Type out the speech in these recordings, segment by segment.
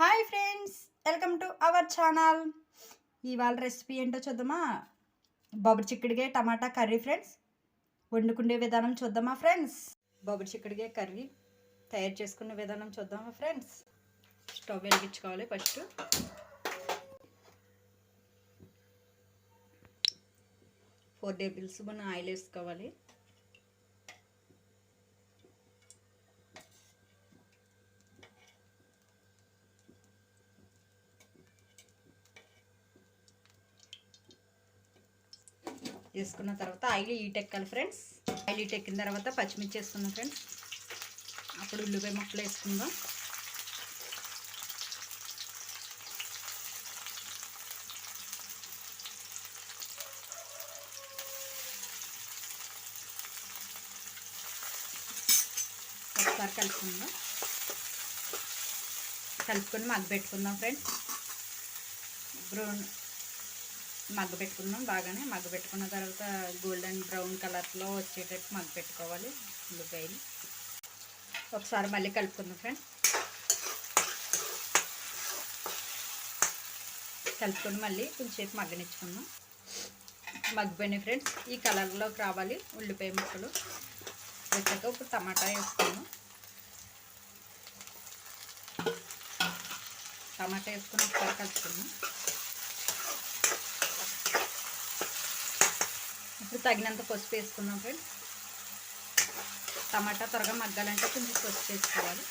Hi friends welcome to our channel. ఇవాళ recipe ఏంటో చూద్దామా? బొబ్బరి చిక్కుడుగా టమాటా కర్రీ ఫ్రెండ్స్. వండుకునే విధానం చూద్దామా ఫ్రెండ్స్? బొబ్బరి చిక్కుడుగా కర్రీ తయారు చేసుకునే విధానం చూద్దామా ఫ్రెండ్స్? స్టవ్ వెలిగించుకోవాలి first. Four tablespoon oil వేసుకోవాలి. వేసుకున్న తర్వాత ఆయిల్ హీట్ ఎక్కాలి ఫ్రెండ్స్. ఆయిల్ హీట్ ఎక్కిన తర్వాత పచ్చిమిర్చి వేసుకున్నాం ఫ్రెండ్స్. అప్పుడు ఉల్లిపాయ ముక్కలు వేసుకుందాం. ఒకసారి కలుపుకుందాం. కలుపుకొని మగ్గ పెట్టుకుందాం ఫ్రెండ్స్. బ్రౌన్ మగ్గ పెట్టుకున్నాం బాగానే. మగ్గ పెట్టుకున్న తర్వాత గోల్డెన్ బ్రౌన్ కలర్లో వచ్చేటట్టు మగ్గ పెట్టుకోవాలి ఉల్లిపాయలు. ఒకసారి మళ్ళీ కలుపుకుందాం ఫ్రెండ్స్. కలుపుకొని మళ్ళీ కొంచెంసేపు మగ్గనిచ్చుకుందాం. మగ్గిపోయినాయి ఫ్రెండ్స్. ఈ కలర్లోకి రావాలి ఉల్లిపాయ ముక్కలు. వచ్చాక ఇప్పుడు టమాటా వేసుకున్నాం టమాటా వేసుకుని ఒకసారి కలుపుకుందాం. ఇప్పుడు తగినంత పసుపు వేసుకుందాం ఫ్రెండ్స్. టమాటా త్వరగా మగ్గాలంటే కొంచెం పసుపు వేసుకోవాలి.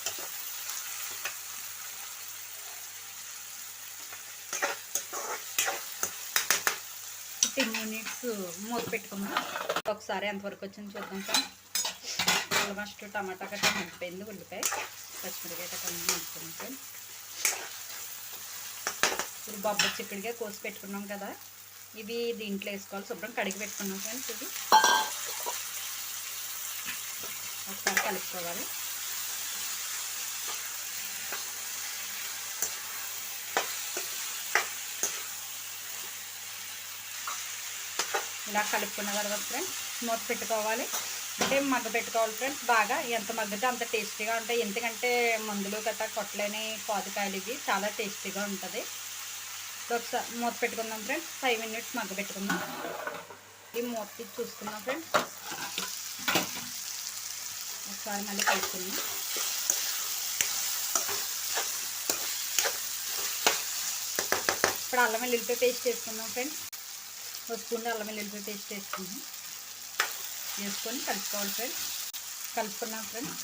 ఫిఫ్టీన్ మినిట్స్ మూత పెట్టుకుందాం. ఒకసారి ఎంతవరకు వచ్చింది చూద్దాం సార్ ఆల్మోస్ట్ టమాటా కట్ట మగ్గిపోయింది ఉల్లిపాయ పచ్చిమిరకాయ కట్ట మగ్గుతుంది సార్ ఇప్పుడు బొబ్బ చిక్కుడుగా కోసి పెట్టుకున్నాం కదా. ఇవి దీంట్లో వేసుకోవాలి. శుభ్రం కడిగి పెట్టుకున్నాం ఫ్రెండ్స్ ఇది ఒకసారి కలుపుకోవాలి. ఇలా కలుపుకున్న తర్వాత ఫ్రెండ్స్ మూత పెట్టుకోవాలి. అంటే మగ్గ పెట్టుకోవాలి ఫ్రెండ్స్ బాగా. ఎంత మగ్గితే అంత టేస్టీగా ఉంటాయి. ఎందుకంటే మందులు గట్రా కొట్టలేని పాదుకాయలు ఇవి చాలా టేస్టీగా ఉంటుంది. ఒకసారి మూత పెట్టుకుందాం ఫ్రెండ్స్. ఫైవ్ మినిట్స్ మగ్గ పెట్టుకుందాం. ఈ మూత తీసి చూసుకుందాం ఫ్రెండ్స్. ఒకసారి మళ్ళీ కలుపుకుందాం. ఇప్పుడు అల్లం వెల్లుల్లిపాయ పేస్ట్ వేసుకుందాం ఫ్రెండ్స్. ఒక స్పూన్ అల్లం వెల్లుల్లిపాయ పేస్ట్ వేసుకుందాం వేసుకొని కలుపుకోవాలి ఫ్రెండ్స్. కలుపుకున్నాం ఫ్రెండ్స్.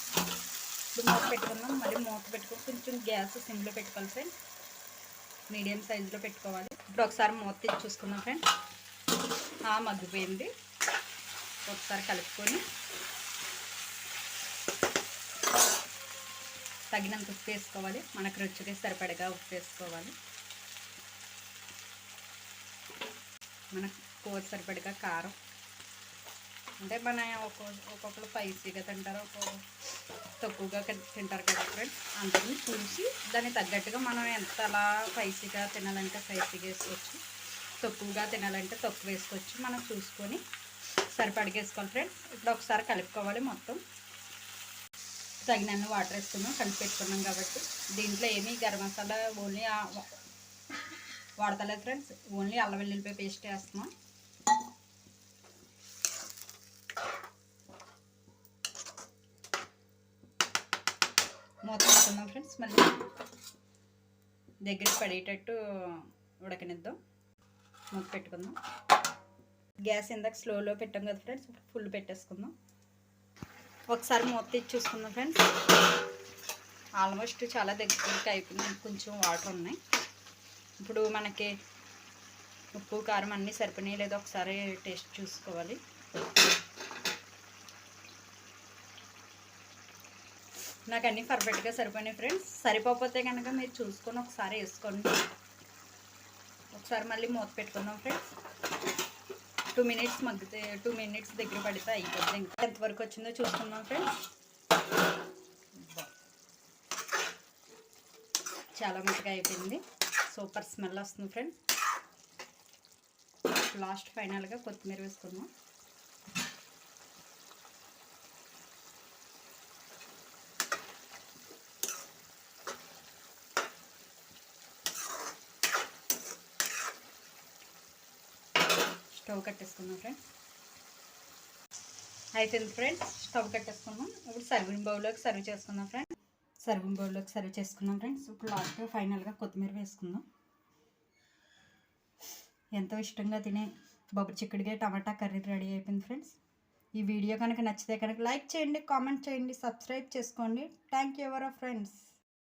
ఇప్పుడు మూత పెట్టుకుందాం. మళ్ళీ మూత పెట్టుకుని కొంచెం గ్యాస్ సిమ్లో పెట్టుకోవాలి ఫ్రెండ్స్. మీడియం సైజులో పెట్టుకోవాలి. ఇప్పుడు ఒకసారి మూత తీసి చూసుకుందాం ఫ్రెండ్ మగ్గిపోయింది. ఒకసారి కలుపుకొని తగినంత ఉప్పు వేసుకోవాలి. మనకు రుచికి సరిపడగా ఉప్పు వేసుకోవాలి. మనకు కూర సరిపడగా కారం అంటే మన ఒక్కొక్కరు స్పైసీగా తింటారు ఒక్కొక్క తక్కువగా తింటారు కదా ఫ్రెండ్స్ అందరినీ చూసి దానికి తగ్గట్టుగా మనం ఎంత అలా స్పైసీగా తినాలంటే స్పైసీగా వేసుకోవచ్చు. తక్కువగా తినాలంటే తక్కువ వేసుకోవచ్చు. మనం చూసుకొని సరిపడిగా వేసుకోవాలి ఫ్రెండ్స్ ఇప్పుడు ఒకసారి కలుపుకోవాలి మొత్తం. తగినన్ని వాటర్ వేసుకున్నాం కలిపి పెట్టుకున్నాం కాబట్టి దీంట్లో ఏమీ గరం మసాలా ఓన్లీ వాడతలేదు ఫ్రెండ్స్ ఓన్లీ అల్లం వెల్లుల్లిపాయ పేస్ట్ వేస్తున్నాం. మూత పెట్టుకుందాం ఫ్రెండ్స్? మళ్ళీ దగ్గరికి పడేటట్టు ఉడకనిద్దాం. మూత పెట్టుకుందాం. గ్యాస్ ఇందాక స్లోలో పెట్టాం కదా ఫ్రెండ్స్? ఫుల్ పెట్టేసుకుందాం. ఒకసారి మూత తెచ్చి చూసుకుందాం ఫ్రెండ్స్. ఆల్మోస్ట్ చాలా దగ్గరికి అయిపోయింది. కొంచెం వాటర్ ఉన్నాయి. ఇప్పుడు మనకి ఉప్పు కారం అన్నీ సరిపోయినాయి. లేదో ఒకసారి టేస్ట్ చూసుకోవాలి. నాకు అన్నీ పర్ఫెక్ట్గా సరిపోయినాయి ఫ్రెండ్స్ సరిపోతే కనుక మీరు చూసుకొని ఒకసారి వేసుకోండి. ఒకసారి మళ్ళీ మూత పెట్టుకుందాం ఫ్రెండ్స్ టూ మినిట్స్ మగ్గితే టూ మినిట్స్ దగ్గర పడితే అయిపోతుంది ఇంకా. ఎంతవరకు వచ్చిందో చూసుకుందాం ఫ్రెండ్స్ చాలా మంచిగా అయిపోయింది. సూపర్ స్మెల్ వస్తుంది ఫ్రెండ్స్ లాస్ట్ ఫైనల్గా కొత్తిమీర వేసుకుందాం. స్టవ్ కట్టేసుకుందాం ఫ్రెండ్స్ అయిపోయింది ఫ్రెండ్స్ స్టవ్ కట్టేసుకున్నాం ఇప్పుడు సర్వింగ్ బౌల్లోకి సర్వ్ చేసుకుందాం ఫ్రెండ్స్ సర్వింగ్ బౌల్లోకి సర్వ్ చేసుకున్నాం ఫ్రెండ్స్ ఇప్పుడు లాస్ట్గా ఫైనల్గా కొత్తిమీర వేసుకుందాం. ఎంతో ఇష్టంగా తినే బొబ్బరి చిక్కుడుగా టమాటా కర్రీ రెడీ అయిపోయింది ఫ్రెండ్స్ ఈ వీడియో కనుక నచ్చితే కనుక లైక్ చేయండి కామెంట్ చేయండి సబ్స్క్రైబ్ చేసుకోండి. థ్యాంక్ యూ ఎవరో ఫ్రెండ్స్